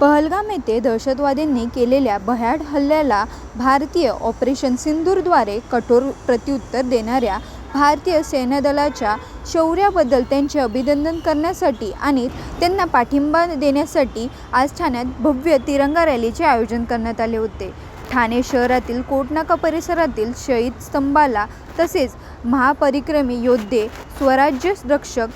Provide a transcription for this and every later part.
पहलगाम येथे दहशतवाद्यांनी केलेल्या भयाड हल्ल्याला भारतीय ऑपरेशन सिंदूरद्वारे कठोर प्रत्युत्तर देणाऱ्या भारतीय सैन्यदलाच्या शौर्याबद्दल त्यांचे अभिनंदन करण्यासाठी आणि त्यांना पाठिंबा देण्यासाठी आज ठाण्यात भव्य तिरंगा रॅलीचे आयोजन करण्यात आले होते. ठाणे शहरातील कोटनाका परिसरातील शहीद स्तंभाला तसेच महापरिक्रमी योद्धे स्वराज्य रक्षक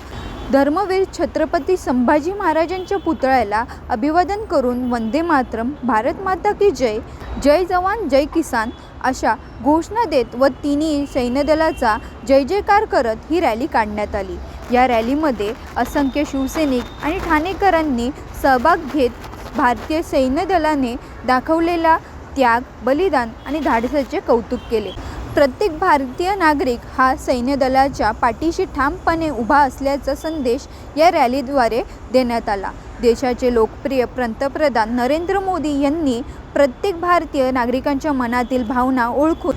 धर्मवीर छत्रपती संभाजी महाराजांच्या पुतळ्याला अभिवादन करून वंदे मातरम भारत माता की जय जय जवान जय किसान अशा घोषणा देत व तिन्ही सैन्यदलाचा जय जयकार करत ही रॅली काढण्यात आली. या रॅलीमध्ये असंख्य शिवसैनिक आणि ठाणेकरांनी सहभाग घेत भारतीय सैन्यदलाने दाखवलेला त्याग बलिदान आणि धाडसाचे कौतुक केले. प्रत्येक भारतीय नागरिक हा सैन्यदलाच्या पाठीशी ठामपणे उभा असल्याचा संदेश या रॅलीद्वारे देण्यात आला. देशाचे लोकप्रिय पंतप्रधान नरेंद्र मोदी यांनी प्रत्येक भारतीय नागरिकांच्या मनातील भावना ओळखून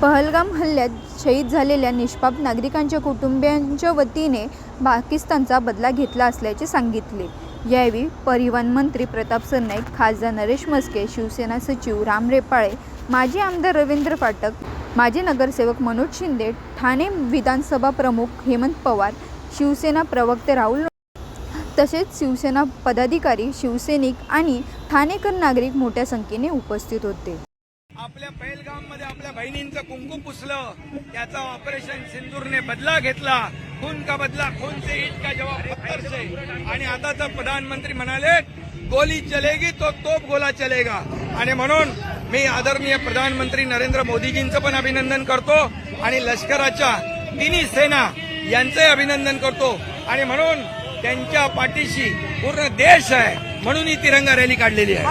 पहलगाम हल्ल्यात शहीद झालेल्या निष्पाप नागरिकांच्या कुटुंबियांच्या वतीने पाकिस्तानचा बदला घेतला असल्याचे सांगितले. यावेळी परिवहन मंत्री प्रताप सरनाईक खासदार नरेश मस्के शिवसेना सचिव राम रेपाळे माजी आमदार रवींद्र फाटक माजी नगरसेवक मनोज शिंदे ठाणे विधानसभा प्रमुख हेमंत पवार शिवसेना प्रवक्ते राहुल तसेच शिवसेना पदाधिकारी शिवसैनिक आणि ठाणेकर नागरिक मोठ्या संख्येने उपस्थित होते. आपल्या पहिलगाममध्ये आपल्या बहिणींचं कुंकू पुसलं त्याचा ऑपरेशन सिंदूरने बदला घेतला. खून का बदला? खून से ईट का जवाब? पत्थर से आणि आता तर प्रधानमंत्री म्हणाले गोली चलेगी तो तोप गोला चलेगा. आणि म्हणून मी आदरणीय प्रधानमंत्री नरेंद्र मोदीजींचं पण अभिनंदन करतो आणि लष्कराच्या तिन्ही सेना यांचंही अभिनंदन करतो. आणि म्हणून त्यांच्या पाठीशी पूर्ण देश आहे म्हणून ही तिरंगा रॅली काढलेली आहे.